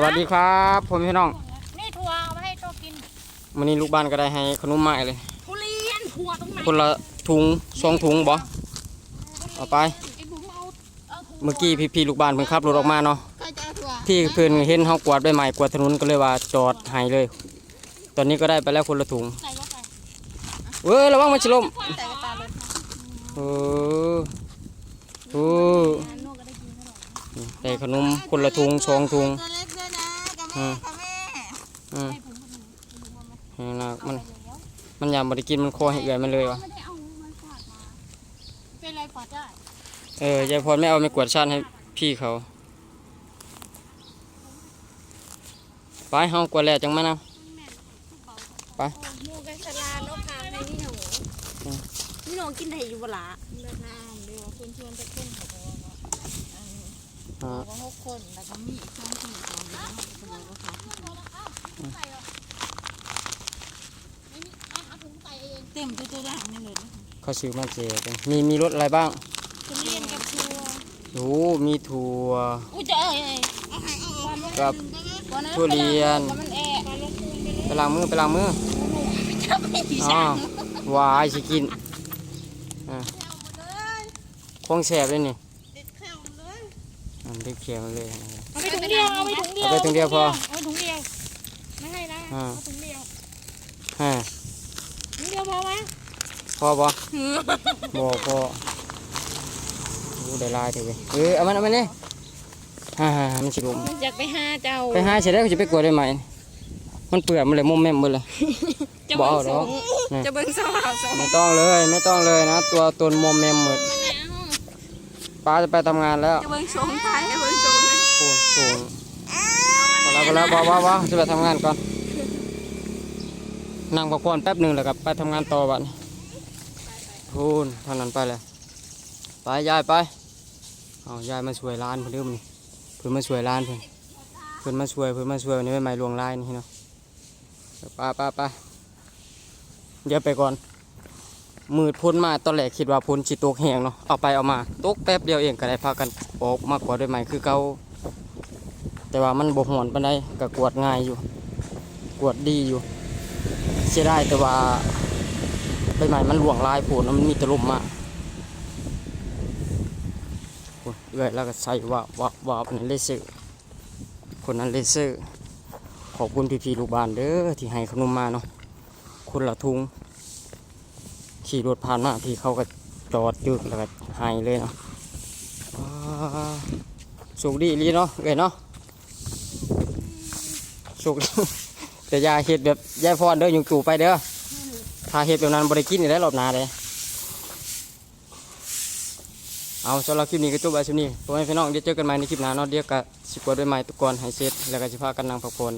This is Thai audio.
สวัสดีครับผมพี่น้องนี่ทัวร์เอามาให้โตกินวันนี้ลูกบ้านก็ได้ให้ขนมมาเลยทุเรียนทัวร์ตรงไหนคนละถุงสองถุงบ่เอาไปไอ้บุ๋มเอาเอาถุงเมื่อกี้พี่ๆลูกบ้านเพิ่งขับรถออกมาเนาะใครจะเอาทัวร์พี่เพิ่นเห็นเฮากวาดใบไม้กวาดถนนก็เลยว่าจอดให้เลย ตอนนี้ก็ได้ไปแล้วคนละถุงใส่ก็ใส่เว้ยระวังมันจะล้มใส่กระตาเลยเออเออโน่ก็ได้กินขนมได้ขนมคนละถุงสองถุง อืแม่มกับแม่อืมนี่นะมันเอาไปแล้วมันยามบ่ได้กินมันคอให้เอื่อยมันเลยวะไม่ได้เอามันฝาดมาเป็นไรฝาดได้เออยายพรไม่เอาไม่กวาดชาติให้พี่เขาไปเฮากวาดแล้วจังมานะไปโมกันสลาโนพาในนี่หนูอืมนี่หนูกินได้อยู่บ่ล่ะเลิศน้ำเดี๋ยวคุณชวนไปขึ้นเขาบอกว่าอันนี้ อ่า บอ กว่าหกคนแล้วก็มีอีกสองคนสองคนแล้วก็บอกว่าเขาเต็มตัวตัวอย่างนี่เลยเขาซื้อมาเจกันมีมีรถอะไรบ้างทุเรียนกับทัวโอ้มีถั่วอุ้ยจอกับทุเรียนมันแอะไปล้างมือไปล้างมืออ๋อวายสิกินอ่าคงแสบเลยนี่ อันเด็กเขียวมาเลยเอาไปถุงเดียวเอาไปถุงเดียวเอาไปถุงเดียวพอเอาไปถุงเดียวไม่ให้นะอ่า เอาถุงเดียวฮะถุงเดียวพอไหมพอบ่บ่พอโอ้ได้หลายเถอะเว้ยเออเอามันเอามันนี่ฮ่าๆมันสิลมอยากไปหาเจ้าไปหาเสร็จแล้วก็จะไปกวดได้ไหมมันเปื่อยมันเลยมุมแม่มหมดเลย จะบ่เบิ่งเอาสดออกงนี่จะเบิ่งสองสองไม่ต้องเลยไม่ต้องเลยนะ ตัวตนมอมแมมหมด ป้าจะไปทำงานแล้วจะเบิ่งสองไทยให้เบิ่งสองนะโอ้สูงพอแล้วพอแล้วบอกว่าว่าจะไปทำงานก่อน นั่งพักผ่อนแป๊บหนึ่งแล้วกับไปทำงานต่อบัดนี้พูนเท่านั้นไปเลยไปยายไป เอายายมาช่วยร้านเพิ่นเริ่มนี่เพิ่นมาช่วยร้านเพิ่นเพิ่นมาช่วยเพิ่นมาช่วยวันนี้ไม่ไม่ลวงลายนี่เนาะไปไปไปเดี๋ยวไปก่อน มืดพ้นมาตอนแรกคิดว่าพ้นจิตกแหงเนาะเอาไปเอามาตกแป๊บเดียวเองก็ได้พากันออกมากกว่าด้วยใหม่คือเก่าแต่ว่ามันบกหอนปานใดก็กวดง่ายอยู่ กวดดีอยู่ เสียดายแต่ว่าใบใหม่มันหลวงลายผลมันมีตะลมมาโอ้ยเอื้อยแล้วก็ใส่ว่าว่าว่านั่นเลเซอร์คนนั้นเลเซอร์ขอบคุณพี่ๆลูกบ้านเด้อที่ให้ขนมมาเนาะคนละทุง ขี่รถผ่านมาพี่เขาก็จอดยึกแล้วก็หายเลยเนาะสุกดีอีหลีเนาะเอ้ยเนาะสุกแต่ยาเห็ดแบบยายพรเด้อยุงจู่ไปเด้อถ้าเห็ดแบบนั้นบริกินได้รอบหนาเลยเอาสำหรับคลิปนี้ก็จบไปชิมนี้พ่อแม่พี่น้องเดี๋ยวเจอกันใหม่ในคลิปหน้าเนาะเดี๋ยวก็สิกวดด้วยไม้ตุกอนให้เสร็จแล้วก็สิพากันนั่งพักผ่อน